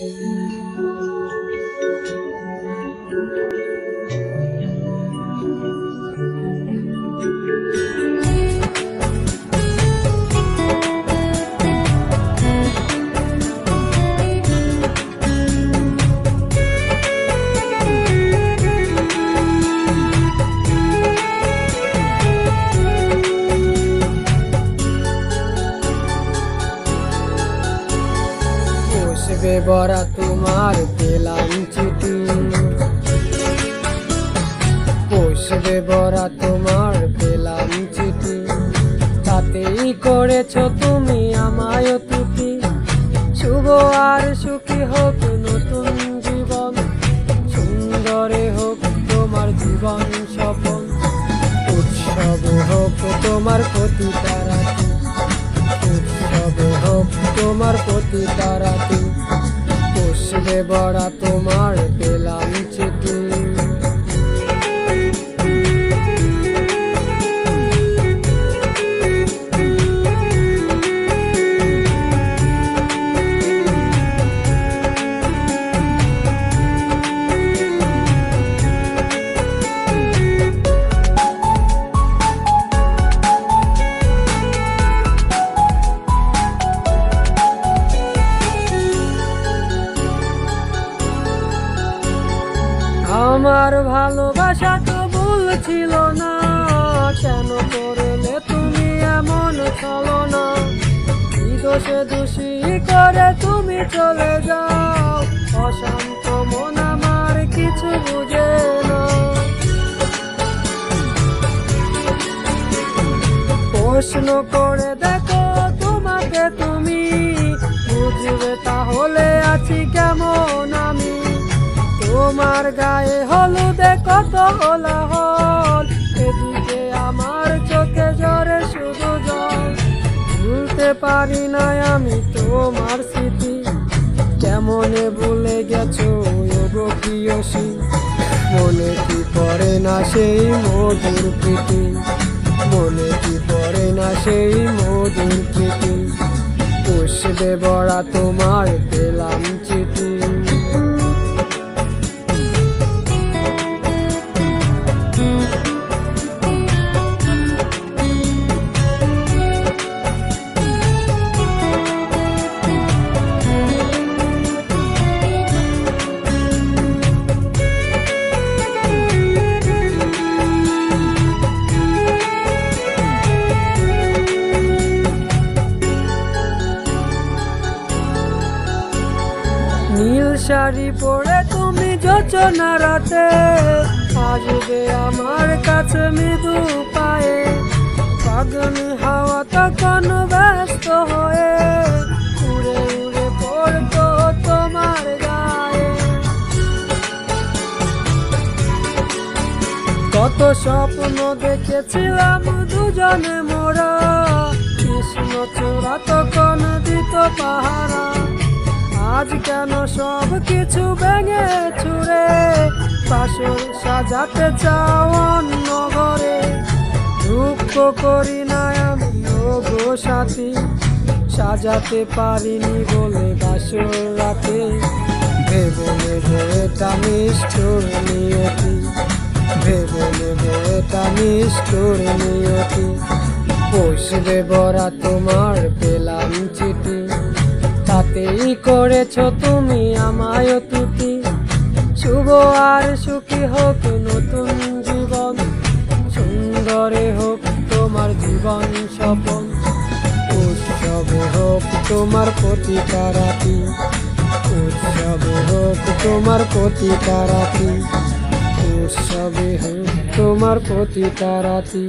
아! বরা তোমার পেলাম চিঠি। বসবে বরা তোমার পেলাম চিঠি। তাতেই করেছ তুমি আমায় তুতি শুভ আর সুখী হোক নতুন জীবন। সুন্দরে হোক তোমার জীবন সফল। উৎসব হোক তোমার প্রতি তারাতি উৎসবে হোক তোমার প্রতি তারাতি বসবে বড়া তোমার পেলাম। আমার ভালোবাসা তো ভুল ছিল না। কেন করলে তুমি এমন চলো না? দোষে দোষী করে তুমি চলে যাও? অশান্ত মন আমার কিছু বুঝে না। প্রশ্ন করে দেখো তোমাকে তুমি। বুঝবে তাহলে আছি কেমন? আমি তোমার গায়ে হলুদে কত হলাহল এদিকে আমার চোখে জ্বরে শুধু জল। ভুলতে পারি না আমি তোমার স্মৃতি। কেমনে ভুলে গেছো ওগো প্রিয়সী? মনে কি পড়ে না সেই মধুর প্রীতি? মনে কি পড়ে না সেই মধুর প্রীতি? পুষবে বড়া তোমার পেলাম শাড়ি পরে তুমি যোচনা রাতে আসবে আমার কাছে মৃদু পায়ে। ফাগুনি হাওয়া তখন ব্যস্ত হয়ে, উড়ে উড়ে পড়তো তোমার গায়ে। কত স্বপ্ন দেখেছিলাম দুজনে মোরা, কৃষ্ণ চোরা তখন দিত পাহারা আজ কেন সব কিছু ভেঙে ছুড়ে বাসর সাজাতে চাও অন্য ঘরে। দুঃখ করি না আমি গো সাথী। সাজাতে পারিনি বলে বাসর রাতে। ভেবে নেব এটা মিষ্টর নিয়তি। ভেবে নেব এটা মিষ্টর নিয়তি। বসবে বরা তোমার পেলাম চিঠি। তাতেই করেছ তুমি আমায় তুতি শুভ আর সুখী হোক নতুন জীবন। সুন্দরে হোক তোমার জীবন সফল। উৎসব হোক তোমার প্রতিটা রাতি। উৎসবে হোক তোমার প্রতিটা রাতি। উৎসবে হোক তোমার প্রতিটা রাতি।